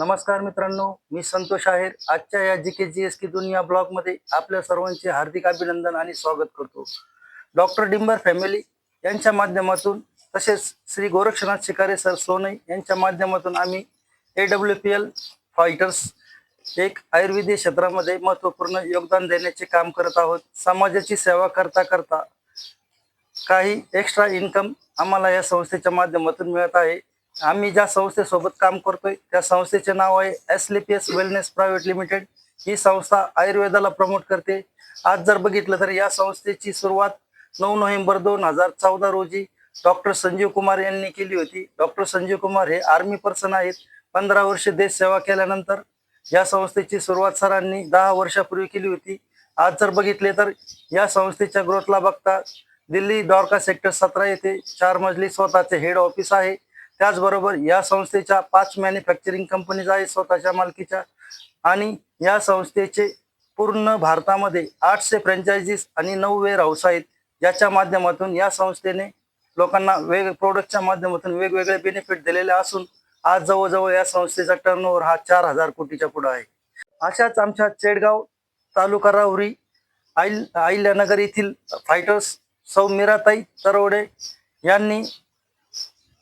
नमस्कार मित्रांनो मी संतोष आहेर. आजच्या या जी के जी एस की दुनिया ब्लॉगमध्ये आपल्या सर्वांचे हार्दिक अभिनंदन आणि स्वागत करतो. डॉक्टर डिंबर फॅमिली यांच्या माध्यमातून तसेच श्री गोरक्षनाथ शिकारे सर सोनई यांच्या माध्यमातून आम्ही A W P L fighters एक आयुर्वेदिक क्षेत्रामध्ये महत्त्वपूर्ण योगदान देण्याचे काम करत आहोत. समाजाची सेवा करता करता काही एक्स्ट्रा इन्कम आम्हाला या संस्थेच्या माध्यमातून मिळत आहे. आम्ही ज्या संस्थेसोबत काम करतोय त्या संस्थेचे नाव आहे एसलीपीएस वेलनेस प्रायव्हेट लिमिटेड ही संस्था आयुर्वेदाला प्रमोट करते. आज जर बघितलं तर या संस्थेची सुरुवात नऊ नोव्हेंबर दोन हजार चौदा रोजी डॉक्टर संजीव कुमार यांनी केली होती. डॉक्टर संजीव कुमार हे आर्मी पर्सन आहेत. पंधरा वर्ष देश सेवा केल्यानंतर या संस्थेची सुरुवात सरांनी दहा वर्षापूर्वी केली होती. आज जर बघितले तर या संस्थेच्या ग्रोथला बघता दिल्ली द्वारका सेक्टर सतरा येथे चार मजली स्वतःचे हेड ऑफिस आहे. त्याचबरोबर या संस्थेच्या पाच मॅन्युफॅक्चरिंग कंपनीज आहेत स्वतःच्या मालकीच्या. आणि या संस्थेचे पूर्ण भारतामध्ये आठशे फ्रँचायझीस आणि नऊ वेअर हाऊस आहेत. याच्या माध्यमातून या संस्थेने लोकांना वेग प्रोडक्टच्या माध्यमातून वेगवेगळे बेनिफिट दिलेले असून आज जवळजवळ या संस्थेचा टर्नओव्हर हा चार हजार कोटीच्या पुढे आहे. अशाच आमच्या चेडगाव तालुका राहुरी आईल आहिल्यानगर येथील फायटर्स सौ मीराताई तरवडे यांनी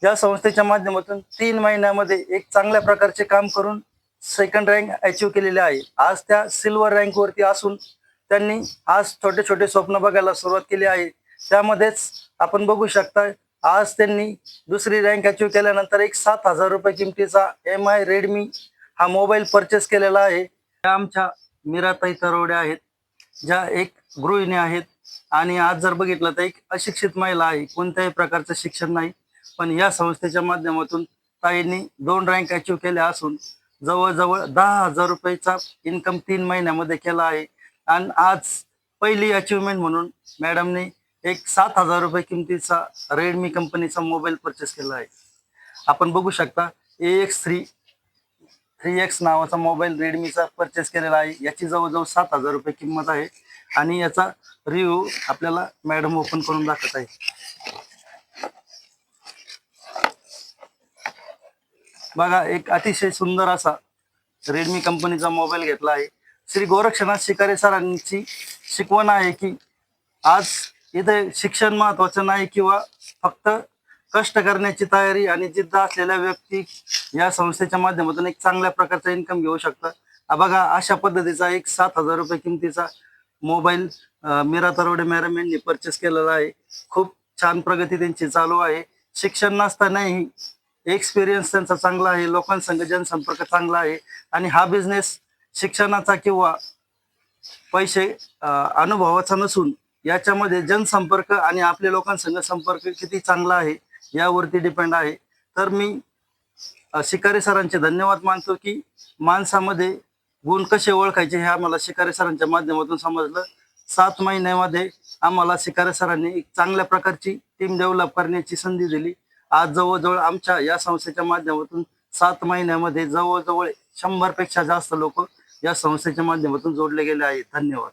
या संस्थेच्या माध्यमातून तीन महिन्यामध्ये एक चांगल्या प्रकारचे काम करून सेकंड रँक अचीव केलेले आहे. आज त्या सिल्वर रँकवरती असून त्यांनी आज छोटे छोटे स्वप्न बघायला सुरुवात केली आहे. त्यामध्येच आपण बघू शकता आज त्यांनी दुसरी रँक अचीव केल्यानंतर एक सात हजार रुपये किमतीचा एम आय रेडमी हा मोबाईल परचेस केलेला आहे. त्या आमच्या मीराताई तरवडे आहेत ज्या एक गृहिणी आहेत. आणि आज जर बघितलं तर एक अशिक्षित महिला आहे. कोणत्याही प्रकारचं शिक्षण नाही. पण या संस्थेच्या माध्यमातून ताईंनी दोन रँक अचीव केल्या असून जवळजवळ दहा हजार रुपयेचा इन्कम तीन महिन्यामध्ये केला आहे. आणि आज पहिली अचिव्हमेंट म्हणून मॅडमने एक सात हजार रुपये किमतीचा रेडमी कंपनीचा मोबाईल परचेस केला आहे. आपण बघू शकता A X three three X नावाचा मोबाईल रेडमीचा परचेस केलेला आहे. याची जवळजवळ सात हजार रुपये किंमत आहे. आणि याचा रिव्ह्यू आपल्याला मॅडम ओपन करून दाखवत आहे. बघा एक अतिशय सुंदर असा रेडमी कंपनीचा मोबाईल घेतला आहे. श्री गोरक्षनाथ शिकारे सरांची शिकवण आहे की आज इथे शिक्षण महत्वाचं नाही किंवा फक्त कष्ट करण्याची तयारी आणि जिद्द असलेल्या व्यक्ती या संस्थेच्या माध्यमातून एक चांगल्या प्रकारचा इन्कम घेऊ शकतात बघा अशा पद्धतीचा एक सात हजार रुपये किमतीचा मोबाईल मीरा तरवडे मॅडम यांनी परचेस केलेला आहे. खूप छान प्रगती त्यांची चालू आहे. शिक्षण नसतानाही एक्सपिरियन्स त्यांचा चांगला आहे. लोकांसंग जनसंपर्क चांगला आहे. आणि हा बिझनेस शिक्षणाचा किंवा पैसे अनुभवाचा नसून याच्यामध्ये जनसंपर्क आणि आपल्या लोकांसंग संपर्क किती चांगला आहे यावरती डिपेंड आहे. तर मी शिकारी सरांचे धन्यवाद मानतो की माणसामध्ये गुण कसे ओळखायचे हे आम्हाला शिकारी सरांच्या माध्यमातून समजलं. सात महिन्यामध्ये आम्हाला शिकारी सरांनी एक चांगल्या प्रकारची टीम डेव्हलप करण्याची संधी दिली. आज जवळजवळ आमच्या या संस्थेच्या माध्यमातून सात महिन्यामध्ये जवळजवळ शंभरपेक्षा जास्त लोक या संस्थेच्या माध्यमातून जोडले गेले आहेत. धन्यवाद.